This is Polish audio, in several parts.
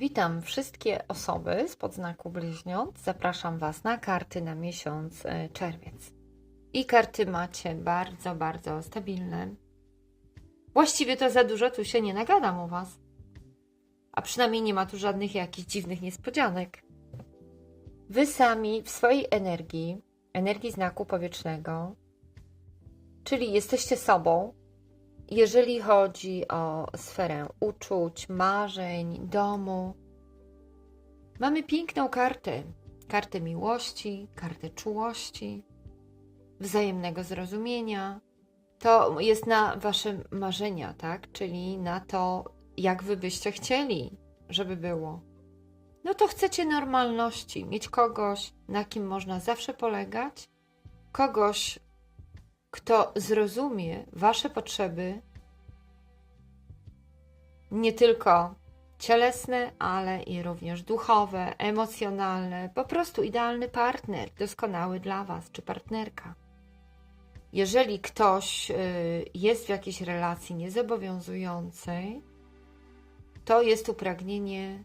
Witam wszystkie osoby z podznaku bliźniąt. Zapraszam Was na karty na miesiąc e, czerwiec. I karty macie bardzo, bardzo stabilne. Właściwie to za dużo tu się nie nagadam u Was. A przynajmniej nie ma tu żadnych jakichś dziwnych niespodzianek. Wy sami w swojej energii, energii znaku powietrznego, czyli jesteście sobą, jeżeli chodzi o sferę uczuć, marzeń, domu, mamy piękną kartę. Kartę miłości, kartę czułości, wzajemnego zrozumienia. To jest na wasze marzenia, tak? Czyli na to, jak wy byście chcieli, żeby było. No to chcecie normalności, mieć kogoś, na kim można zawsze polegać, kogoś, kto zrozumie Wasze potrzeby, nie tylko cielesne, ale i również duchowe, emocjonalne, po prostu idealny partner, doskonały dla Was, czy partnerka. Jeżeli ktoś y, jest w jakiejś relacji niezobowiązującej, to jest upragnienie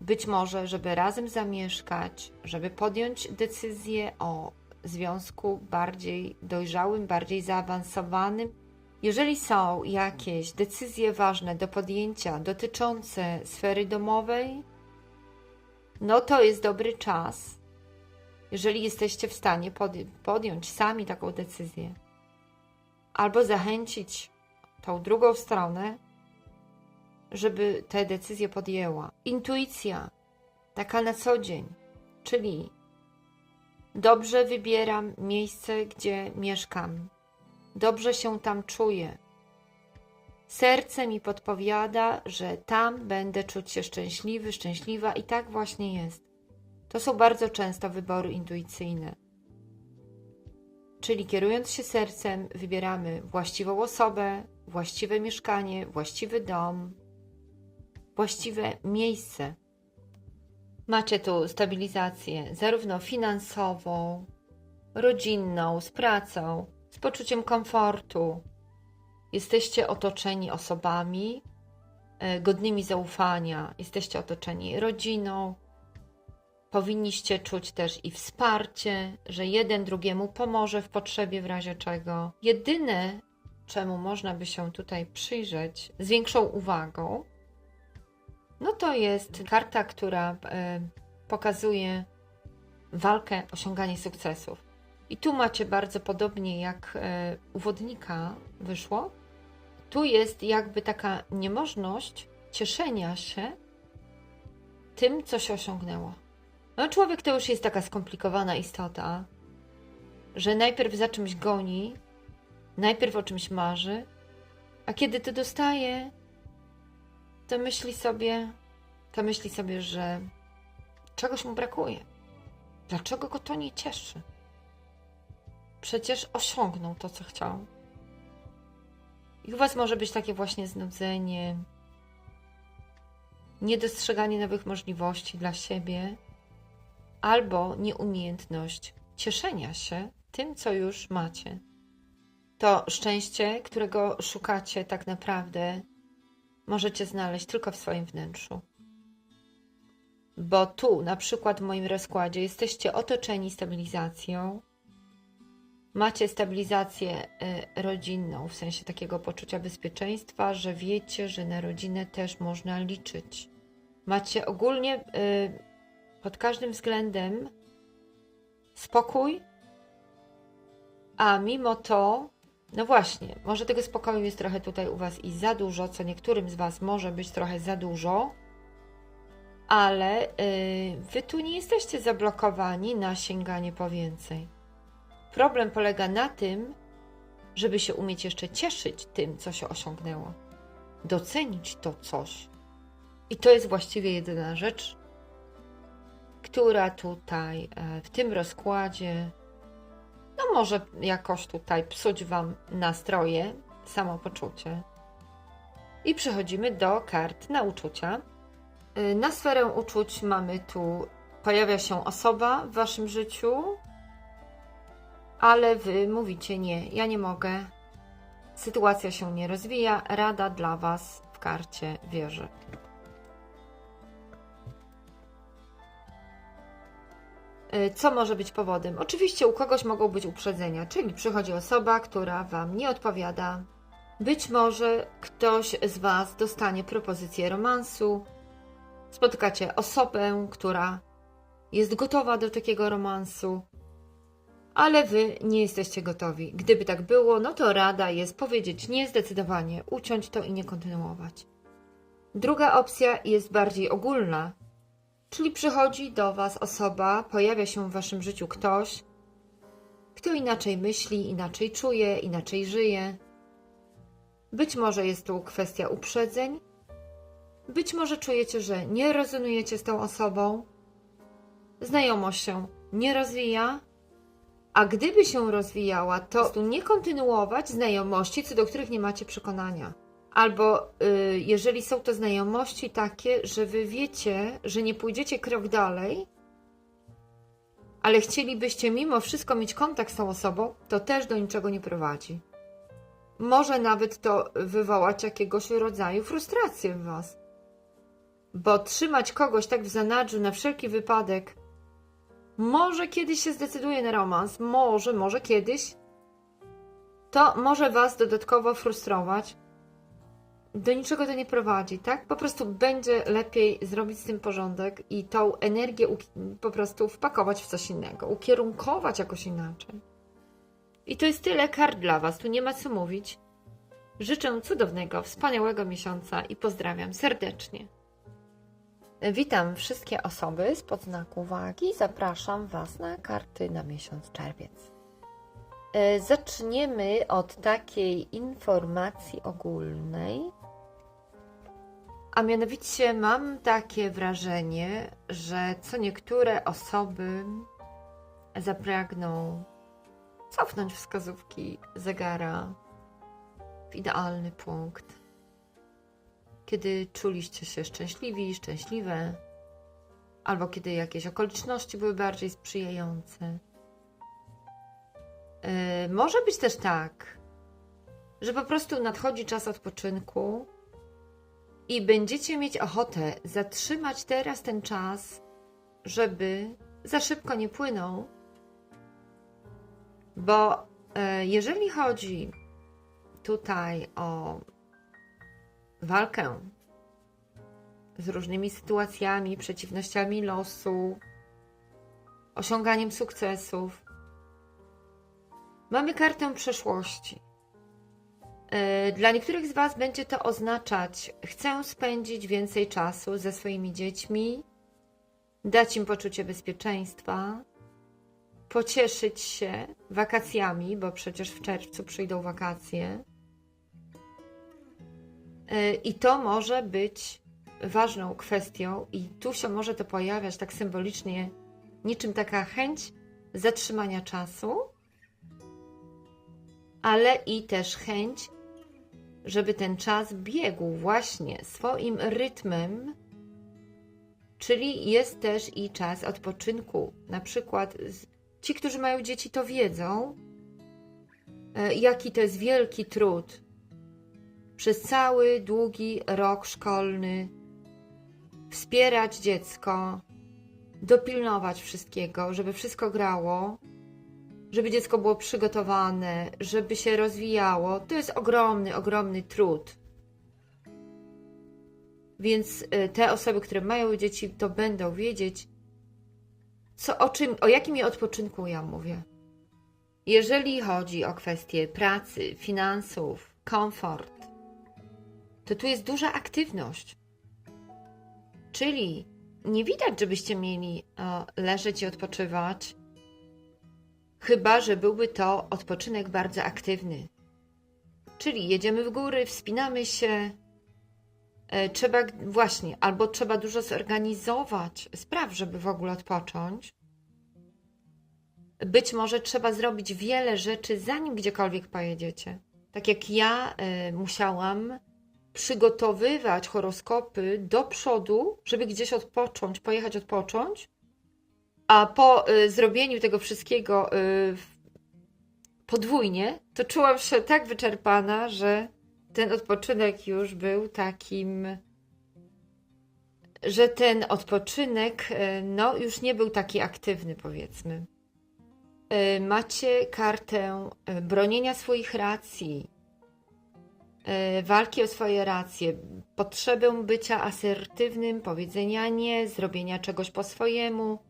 być może, żeby razem zamieszkać, żeby podjąć decyzję o związku bardziej dojrzałym, bardziej zaawansowanym. Jeżeli są jakieś decyzje ważne do podjęcia dotyczące sfery domowej, no to jest dobry czas, jeżeli jesteście w stanie pod- podjąć sami taką decyzję, albo zachęcić tą drugą stronę, żeby tę decyzję podjęła. Intuicja, taka na co dzień, czyli Dobrze wybieram miejsce, gdzie mieszkam. Dobrze się tam czuję. Serce mi podpowiada, że tam będę czuć się szczęśliwy, szczęśliwa i tak właśnie jest. To są bardzo często wybory intuicyjne. Czyli kierując się sercem, wybieramy właściwą osobę, właściwe mieszkanie, właściwy dom, właściwe miejsce. Macie tu stabilizację zarówno finansową, rodzinną, z pracą, z poczuciem komfortu. Jesteście otoczeni osobami e, godnymi zaufania, jesteście otoczeni rodziną. Powinniście czuć też i wsparcie, że jeden drugiemu pomoże w potrzebie w razie czego. Jedyne, czemu można by się tutaj przyjrzeć z większą uwagą, no to jest karta, która e, pokazuje walkę, osiąganie sukcesów. I tu macie bardzo podobnie jak e, u wodnika wyszło. Tu jest jakby taka niemożność cieszenia się tym, co się osiągnęło. No, człowiek to już jest taka skomplikowana istota, że najpierw za czymś goni, najpierw o czymś marzy, a kiedy to dostaje, to myśli sobie, to myśli sobie, że czegoś mu brakuje. Dlaczego go to nie cieszy? Przecież osiągnął to, co chciał. I u Was może być takie właśnie znudzenie, niedostrzeganie nowych możliwości dla siebie, albo nieumiejętność cieszenia się tym, co już macie. To szczęście, którego szukacie tak naprawdę, możecie znaleźć tylko w swoim wnętrzu. Bo tu, na przykład w moim rozkładzie, jesteście otoczeni stabilizacją, macie stabilizację y, rodzinną, w sensie takiego poczucia bezpieczeństwa, że wiecie, że na rodzinę też można liczyć. Macie ogólnie y, pod każdym względem spokój, a mimo to no właśnie, może tego spokoju jest trochę tutaj u Was i za dużo, co niektórym z Was może być trochę za dużo, ale yy, Wy tu nie jesteście zablokowani na sięganie po więcej. Problem polega na tym, żeby się umieć jeszcze cieszyć tym, co się osiągnęło, docenić to coś. I to jest właściwie jedyna rzecz, która tutaj e, w tym rozkładzie no może jakoś tutaj psuć Wam nastroje, samopoczucie. I przechodzimy do kart na uczucia. Y, Na sferę uczuć mamy tu, pojawia się osoba w Waszym życiu, ale Wy mówicie nie, ja nie mogę. Sytuacja się nie rozwija, rada dla Was w karcie wieży. Co może być powodem? Oczywiście u kogoś mogą być uprzedzenia, czyli przychodzi osoba, która Wam nie odpowiada. Być może ktoś z Was dostanie propozycję romansu. Spotkacie osobę, która jest gotowa do takiego romansu, ale Wy nie jesteście gotowi. Gdyby tak było, no to rada jest powiedzieć nie zdecydowanie, uciąć to i nie kontynuować. Druga opcja jest bardziej ogólna, czyli przychodzi do Was osoba, pojawia się w Waszym życiu ktoś, kto inaczej myśli, inaczej czuje, inaczej żyje. Być może jest tu kwestia uprzedzeń, być może czujecie, że nie rezonujecie z tą osobą, znajomość się nie rozwija, a gdyby się rozwijała, to nie kontynuować znajomości, co do których nie macie przekonania. Albo y, jeżeli są to znajomości takie, że wy wiecie, że nie pójdziecie krok dalej, ale chcielibyście mimo wszystko mieć kontakt z tą osobą, to też do niczego nie prowadzi. Może nawet to wywołać jakiegoś rodzaju frustrację w was. Bo trzymać kogoś tak w zanadrzu na wszelki wypadek, może kiedyś się zdecyduje na romans, może, może kiedyś, to może was dodatkowo frustrować. Do niczego to nie prowadzi, tak? Po prostu będzie lepiej zrobić z tym porządek i tą energię po prostu wpakować w coś innego, ukierunkować jakoś inaczej. I to jest tyle kart dla Was, tu nie ma co mówić. Życzę cudownego, wspaniałego miesiąca i pozdrawiam serdecznie. Witam wszystkie osoby z podznaku wagi. Zapraszam Was na karty na miesiąc czerwiec. E, Zaczniemy od takiej informacji ogólnej. A mianowicie mam takie wrażenie, że co niektóre osoby zapragną cofnąć wskazówki zegara w idealny punkt kiedy czuliście się szczęśliwi, szczęśliwe, albo kiedy jakieś okoliczności były bardziej sprzyjające. Yy, może być też tak, że po prostu nadchodzi czas odpoczynku i będziecie mieć ochotę zatrzymać teraz ten czas, żeby za szybko nie płynął. Bo yy, jeżeli chodzi tutaj o walkę z różnymi sytuacjami, przeciwnościami losu, osiąganiem sukcesów. Mamy kartę przeszłości. Yy, Dla niektórych z Was będzie to oznaczać: chcę spędzić więcej czasu ze swoimi dziećmi, dać im poczucie bezpieczeństwa, pocieszyć się wakacjami, bo przecież w czerwcu przyjdą wakacje. Y, I to może być ważną kwestią, i tu się może to pojawiać tak symbolicznie, niczym taka chęć zatrzymania czasu, ale i też chęć, żeby ten czas biegł właśnie swoim rytmem, czyli jest też i czas odpoczynku. Na przykład ci, którzy mają dzieci, to wiedzą, y, jaki to jest wielki trud przez cały długi rok szkolny wspierać dziecko, dopilnować wszystkiego, żeby wszystko grało, żeby dziecko było przygotowane, żeby się rozwijało. To jest ogromny, ogromny trud. Więc y, te osoby, które mają dzieci, to będą wiedzieć, co, o, czym, o jakim ja odpoczynku ja mówię. Jeżeli chodzi o kwestie pracy, finansów, komfort, to tu jest duża aktywność. Czyli nie widać, żebyście mieli leżeć i odpoczywać, chyba że byłby to odpoczynek bardzo aktywny. Czyli jedziemy w góry, wspinamy się. e, Trzeba właśnie, albo trzeba dużo zorganizować spraw, żeby w ogóle odpocząć. Być może trzeba zrobić wiele rzeczy, zanim gdziekolwiek pojedziecie. Tak jak ja e, musiałam przygotowywać horoskopy do przodu, żeby gdzieś odpocząć, pojechać odpocząć, a po y, zrobieniu tego wszystkiego y, podwójnie, to czułam się tak wyczerpana, że ten odpoczynek już był takim że ten odpoczynek e, no, już nie był taki aktywny, powiedzmy. Macie kartę bronienia swoich racji, walki o swoje racje, potrzebę bycia asertywnym, powiedzenia nie, zrobienia czegoś po swojemu.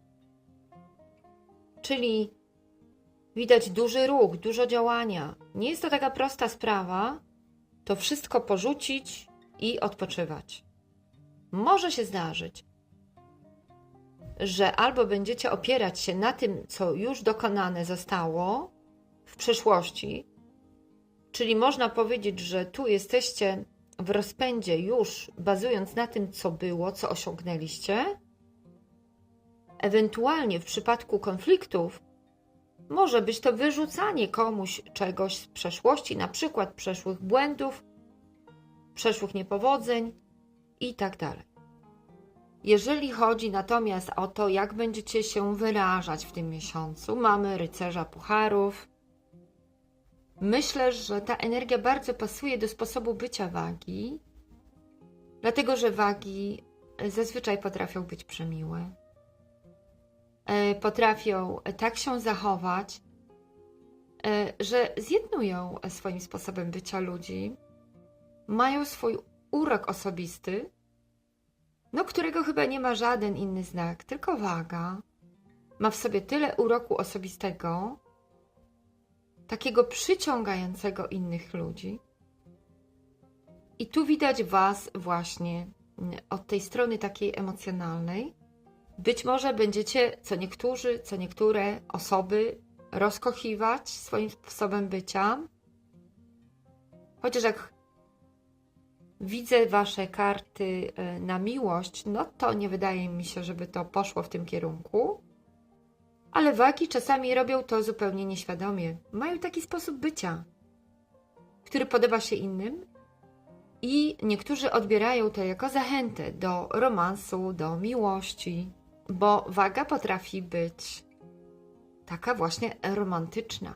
Czyli widać duży ruch, dużo działania. Nie jest to taka prosta sprawa, to wszystko porzucić i odpoczywać. Może się zdarzyć, że albo będziecie opierać się na tym, co już dokonane zostało w przeszłości, czyli można powiedzieć, że tu jesteście w rozpędzie już bazując na tym, co było, co osiągnęliście. Ewentualnie w przypadku konfliktów może być to wyrzucanie komuś czegoś z przeszłości, na przykład przeszłych błędów, przeszłych niepowodzeń i tak. Jeżeli chodzi natomiast o to, jak będziecie się wyrażać w tym miesiącu, mamy rycerza pucharów. Myślę, że ta energia bardzo pasuje do sposobu bycia wagi, dlatego że wagi zazwyczaj potrafią być przemiłe. E, Potrafią tak się zachować, e, że zjednują swoim sposobem bycia ludzi, mają swój urok osobisty, no którego chyba nie ma żaden inny znak, tylko waga. Ma w sobie tyle uroku osobistego, takiego przyciągającego innych ludzi. I tu widać Was właśnie od tej strony takiej emocjonalnej. Być może będziecie co niektórzy, co niektóre osoby rozkochiwać swoim sposobem bycia. Chociaż jak widzę Wasze karty e, na miłość, no to nie wydaje mi się, żeby to poszło w tym kierunku. Ale wagi czasami robią to zupełnie nieświadomie. Mają taki sposób bycia, który podoba się innym, i niektórzy odbierają to jako zachętę do romansu, do miłości, bo waga potrafi być taka właśnie romantyczna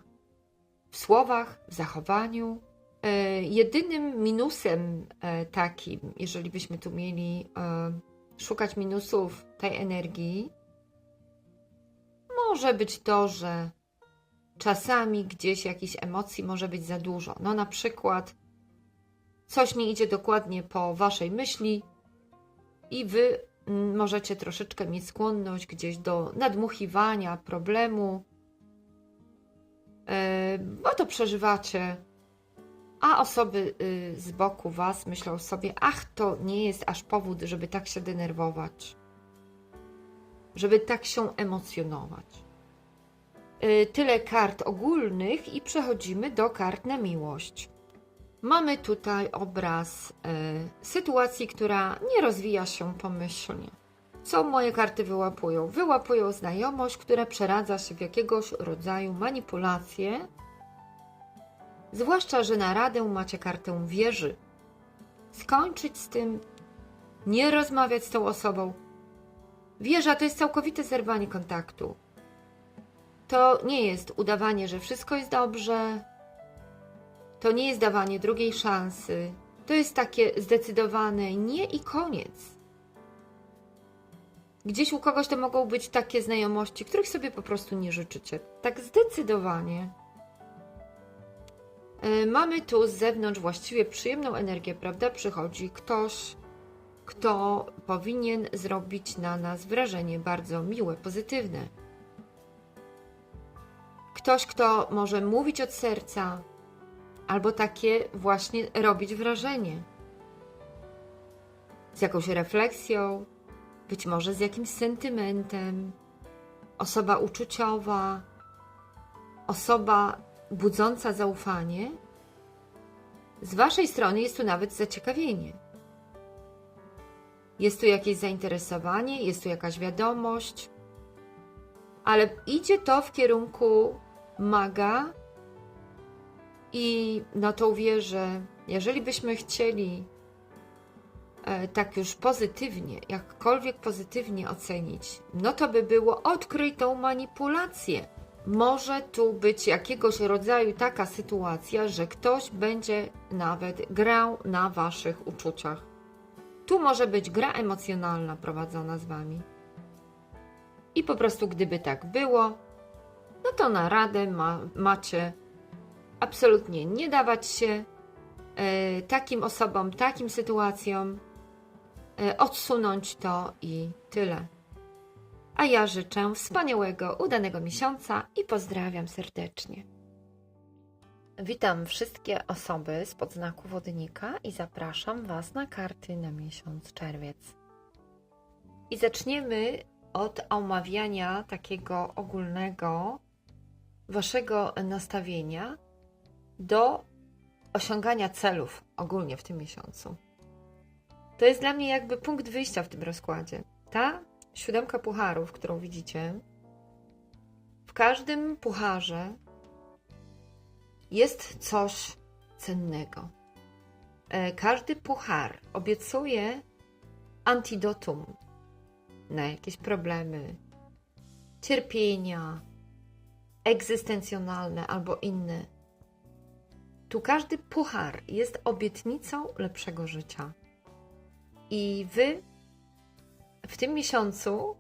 w słowach, w zachowaniu, E, Jedynym minusem e, takim, jeżeli byśmy tu mieli e, szukać minusów tej energii, może być to, że czasami gdzieś jakichś emocji może być za dużo. No na przykład coś nie idzie dokładnie po waszej myśli i wy możecie troszeczkę mieć skłonność gdzieś do nadmuchiwania problemu, bo to przeżywacie a osoby y, z boku Was myślą sobie, ach, to nie jest aż powód, żeby tak się denerwować, żeby tak się emocjonować. Y, tyle kart ogólnych i przechodzimy do kart na miłość. Mamy tutaj obraz y, sytuacji, która nie rozwija się pomyślnie. Co moje karty wyłapują? Wyłapują znajomość, która przeradza się w jakiegoś rodzaju manipulację, Zwłaszcza, że na radę macie kartę wieży. Skończyć z tym, nie rozmawiać z tą osobą. Wieża to jest całkowite zerwanie kontaktu. To nie jest udawanie, że wszystko jest dobrze. To nie jest dawanie drugiej szansy. To jest takie zdecydowane nie i koniec. Gdzieś u kogoś to mogą być takie znajomości, których sobie po prostu nie życzycie. Tak zdecydowanie. E, mamy tu z zewnątrz właściwie przyjemną energię, prawda? Przychodzi ktoś, kto powinien zrobić na nas wrażenie bardzo miłe, pozytywne. Ktoś, kto może mówić od serca, albo takie właśnie robić wrażenie. Z jakąś refleksją, być może z jakimś sentymentem. Osoba uczuciowa, osoba budząca zaufanie, z Waszej strony jest tu nawet zaciekawienie. Jest tu jakieś zainteresowanie, jest tu jakaś wiadomość, ale idzie to w kierunku maga i no to wierzę, jeżeli byśmy chcieli e, tak już pozytywnie, jakkolwiek pozytywnie ocenić, no to by było odkryj tą manipulację może tu być jakiegoś rodzaju taka sytuacja, że ktoś będzie nawet grał na waszych uczuciach. Tu może być gra emocjonalna prowadzona z wami. I po prostu, gdyby tak było, no to na radę ma, macie absolutnie nie dawać się e, takim osobom, takim sytuacjom, e, odsunąć to i tyle. A ja życzę wspaniałego, udanego miesiąca i pozdrawiam serdecznie. Witam wszystkie osoby z podznaku wodnika i zapraszam Was na karty na miesiąc czerwiec. I zaczniemy od omawiania takiego ogólnego Waszego nastawienia do osiągania celów ogólnie w tym miesiącu. To jest dla mnie jakby punkt wyjścia w tym rozkładzie. Ta siódemka pucharów, którą widzicie, w każdym pucharze jest coś cennego. E, Każdy puchar obiecuje antidotum na jakieś problemy, cierpienia egzystencjonalne albo inne. Tu każdy puchar jest obietnicą lepszego życia. I wy w tym miesiącu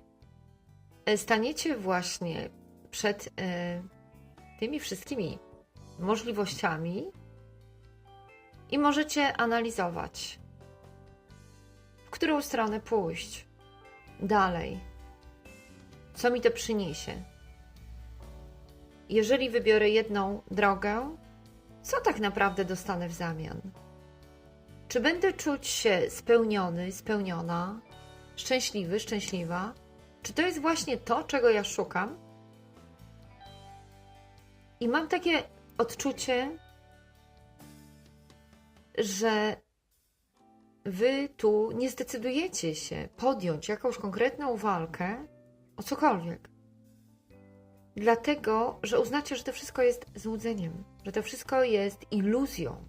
e, staniecie właśnie przed e, tymi wszystkimi możliwościami i możecie analizować, w którą stronę pójść dalej, co mi to przyniesie. Jeżeli wybiorę jedną drogę, co tak naprawdę dostanę w zamian? Czy będę czuć się spełniony, spełniona, szczęśliwy, szczęśliwa? Czy to jest właśnie to, czego ja szukam? I mam takie odczucie, że wy tu nie zdecydujecie się podjąć jakąś konkretną walkę o cokolwiek. Dlatego, że uznacie, że to wszystko jest złudzeniem, że to wszystko jest iluzją.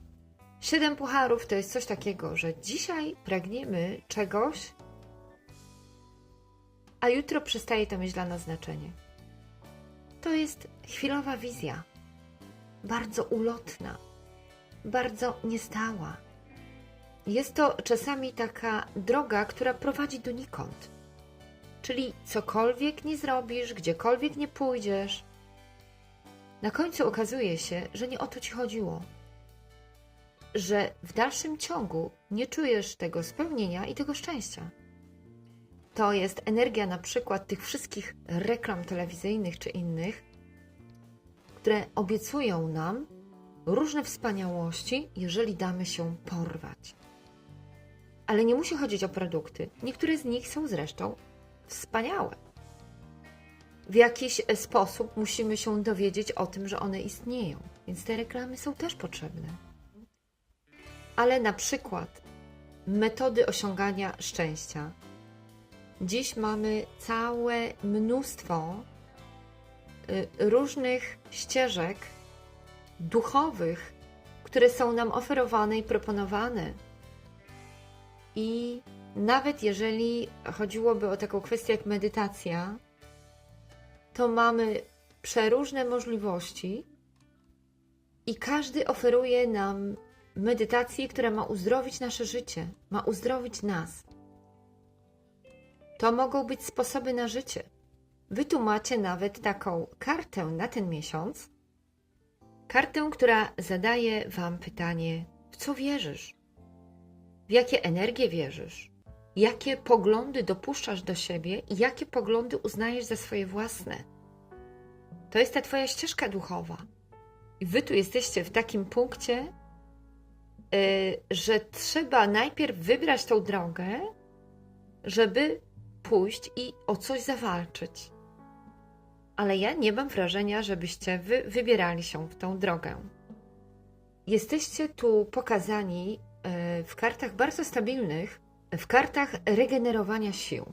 Siedem pucharów to jest coś takiego, że dzisiaj pragniemy czegoś, a jutro przestaje to mieć dla nas znaczenie. To jest chwilowa wizja, bardzo ulotna, bardzo niestała. Jest to czasami taka droga, która prowadzi donikąd. Czyli cokolwiek nie zrobisz, gdziekolwiek nie pójdziesz, na końcu okazuje się, że nie o to ci chodziło. Że w dalszym ciągu nie czujesz tego spełnienia i tego szczęścia. To jest energia na przykład tych wszystkich reklam telewizyjnych czy innych, które obiecują nam różne wspaniałości, jeżeli damy się porwać. Ale nie musi chodzić o produkty. Niektóre z nich są zresztą wspaniałe. W jakiś sposób musimy się dowiedzieć o tym, że one istnieją, więc te reklamy są też potrzebne. Ale na przykład metody osiągania szczęścia. Dziś mamy całe mnóstwo y, różnych ścieżek duchowych, które są nam oferowane i proponowane. I nawet jeżeli chodziłoby o taką kwestię jak medytacja, to mamy przeróżne możliwości i każdy oferuje nam medytację, która ma uzdrowić nasze życie, ma uzdrowić nas. To mogą być sposoby na życie. Wy tu macie nawet taką kartę na ten miesiąc. Kartę, która zadaje Wam pytanie, w co wierzysz? W jakie energie wierzysz? Jakie poglądy dopuszczasz do siebie i jakie poglądy uznajesz za swoje własne. To jest ta Twoja ścieżka duchowa. I Wy tu jesteście w takim punkcie, yy, że trzeba najpierw wybrać tą drogę, żeby pójść i o coś zawalczyć. Ale ja nie mam wrażenia, żebyście wy wybierali się w tą drogę. Jesteście tu pokazani yy, w kartach bardzo stabilnych, w kartach regenerowania sił.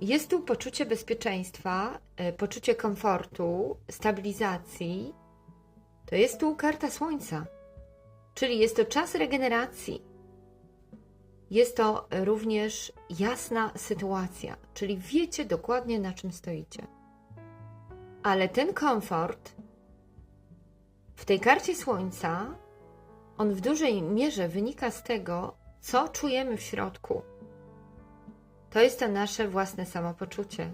Jest tu poczucie bezpieczeństwa, e, poczucie komfortu, stabilizacji. To jest tu karta Słońca, czyli jest to czas regeneracji. Jest to również jasna sytuacja, czyli wiecie dokładnie na czym stoicie. Ale ten komfort w tej karcie Słońca, on w dużej mierze wynika z tego, co czujemy w środku. To jest to nasze własne samopoczucie.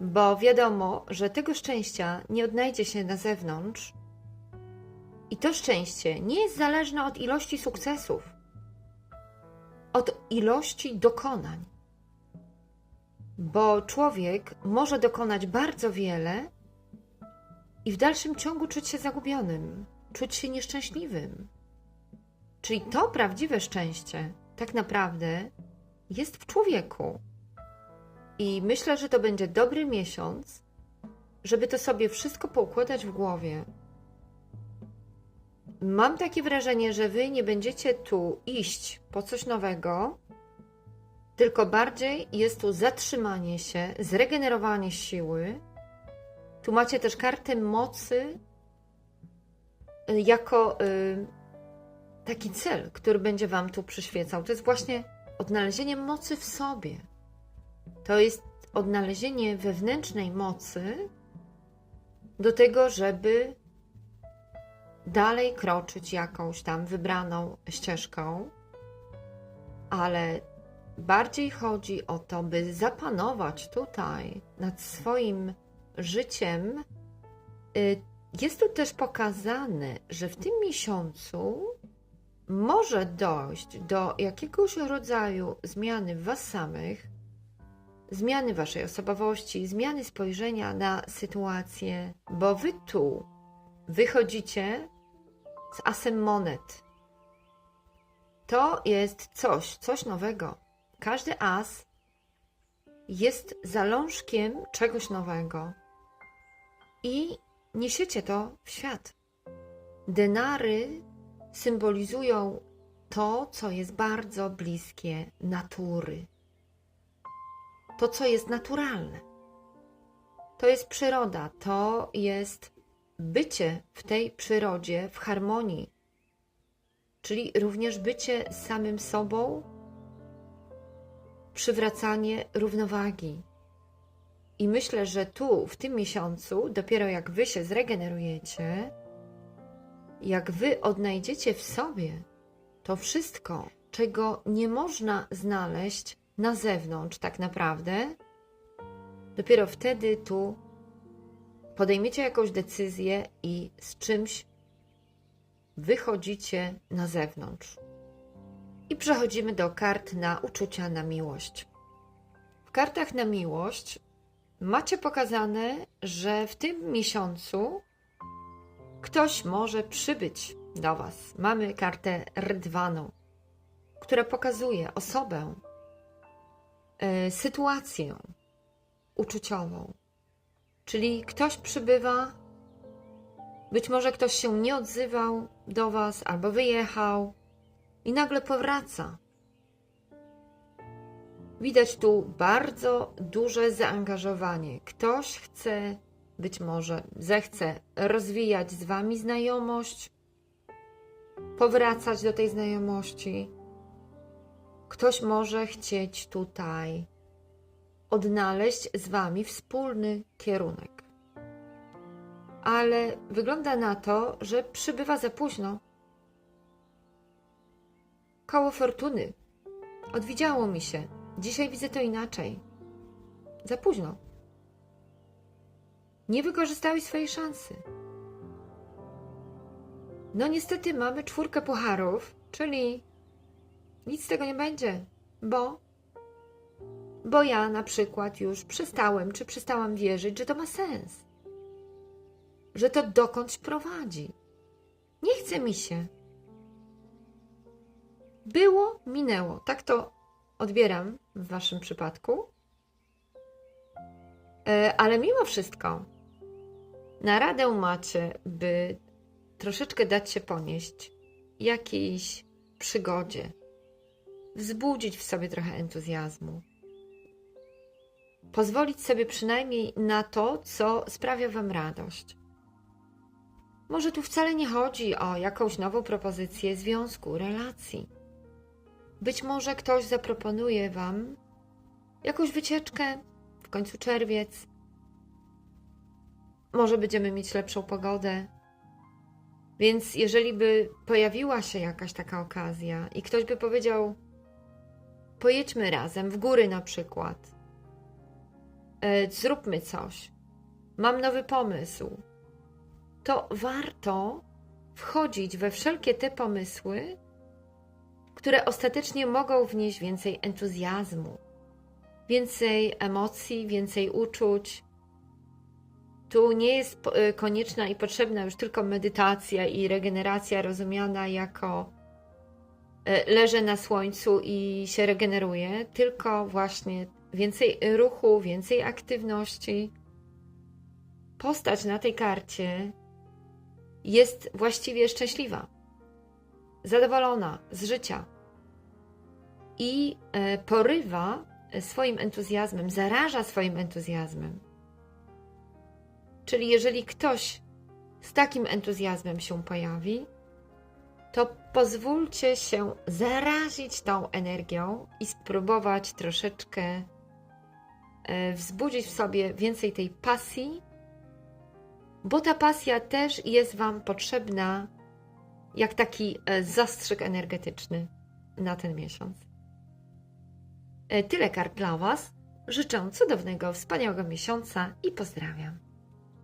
Bo wiadomo, że tego szczęścia nie odnajdzie się na zewnątrz. I to szczęście nie jest zależne od ilości sukcesów, od ilości dokonań. Bo człowiek może dokonać bardzo wiele i w dalszym ciągu czuć się zagubionym, czuć się nieszczęśliwym. Czyli to prawdziwe szczęście tak naprawdę jest w człowieku. I myślę, że to będzie dobry miesiąc, żeby to sobie wszystko poukładać w głowie. Mam takie wrażenie, że wy nie będziecie tu iść po coś nowego, tylko bardziej jest tu zatrzymanie się, zregenerowanie siły. Tu macie też kartę mocy y, jako y, taki cel, który będzie Wam tu przyświecał. To jest właśnie odnalezienie mocy w sobie. To jest odnalezienie wewnętrznej mocy do tego, żeby dalej kroczyć jakąś tam wybraną ścieżką, ale bardziej chodzi o to, by zapanować tutaj nad swoim życiem. Y, Jest tu też pokazane, że w tym miesiącu może dojść do jakiegoś rodzaju zmiany w Was samych, zmiany Waszej osobowości, zmiany spojrzenia na sytuację, bo Wy tu wychodzicie z asem monet. To jest coś, coś nowego. Każdy as jest zalążkiem czegoś nowego i niesiecie to w świat. Denary symbolizują to, co jest bardzo bliskie natury. To, co jest naturalne. To jest przyroda, to jest bycie w tej przyrodzie w harmonii, czyli również bycie samym sobą, przywracanie równowagi. I myślę, że tu, w tym miesiącu, dopiero jak wy się zregenerujecie, jak wy odnajdziecie w sobie to wszystko, czego nie można znaleźć na zewnątrz, tak naprawdę, dopiero wtedy tu podejmiecie jakąś decyzję i z czymś wychodzicie na zewnątrz. I przechodzimy do kart na uczucia na miłość. W kartach na miłość macie pokazane, że w tym miesiącu ktoś może przybyć do Was. Mamy kartę rydwaną, która pokazuje osobę, y, sytuację uczuciową. Czyli ktoś przybywa, być może ktoś się nie odzywał do Was albo wyjechał i nagle powraca. Widać tu bardzo duże zaangażowanie. Ktoś chce, być może zechce rozwijać z Wami znajomość, powracać do tej znajomości. Ktoś może chcieć tutaj odnaleźć z Wami wspólny kierunek. Ale wygląda na to, że przybywa za późno. Koło fortuny. Odwidziało mi się. Dzisiaj widzę to inaczej. Za późno. Nie wykorzystałeś swojej szansy. No niestety mamy czwórkę pucharów, czyli nic z tego nie będzie, bo bo ja na przykład już przestałem, czy przestałam wierzyć, że to ma sens. Że to dokądś prowadzi. Nie chce mi się. Było, minęło. Tak to odbieram w Waszym przypadku. E, Ale mimo wszystko, na radę macie, by troszeczkę dać się ponieść jakiejś przygodzie, wzbudzić w sobie trochę entuzjazmu, pozwolić sobie przynajmniej na to, co sprawia Wam radość. Może tu wcale nie chodzi o jakąś nową propozycję związku, relacji. Być może ktoś zaproponuje Wam jakąś wycieczkę, w końcu czerwiec. Może będziemy mieć lepszą pogodę. Więc jeżeli by pojawiła się jakaś taka okazja i ktoś by powiedział: Pojedźmy razem w góry na przykład, e, zróbmy coś, mam nowy pomysł, to warto wchodzić we wszelkie te pomysły, które ostatecznie mogą wnieść więcej entuzjazmu, więcej emocji, więcej uczuć. Tu nie jest y, konieczna i potrzebna już tylko medytacja i regeneracja rozumiana jako y, leżę na słońcu i się regeneruję, tylko właśnie więcej ruchu, więcej aktywności. Postać na tej karcie jest właściwie szczęśliwa, zadowolona z życia i e, porywa swoim entuzjazmem, zaraża swoim entuzjazmem. Czyli jeżeli ktoś z takim entuzjazmem się pojawi, to pozwólcie się zarazić tą energią i spróbować troszeczkę e, wzbudzić w sobie więcej tej pasji, bo ta pasja też jest Wam potrzebna jak taki e, zastrzyk energetyczny na ten miesiąc. E, Tyle kart dla Was. Życzę cudownego, wspaniałego miesiąca i pozdrawiam.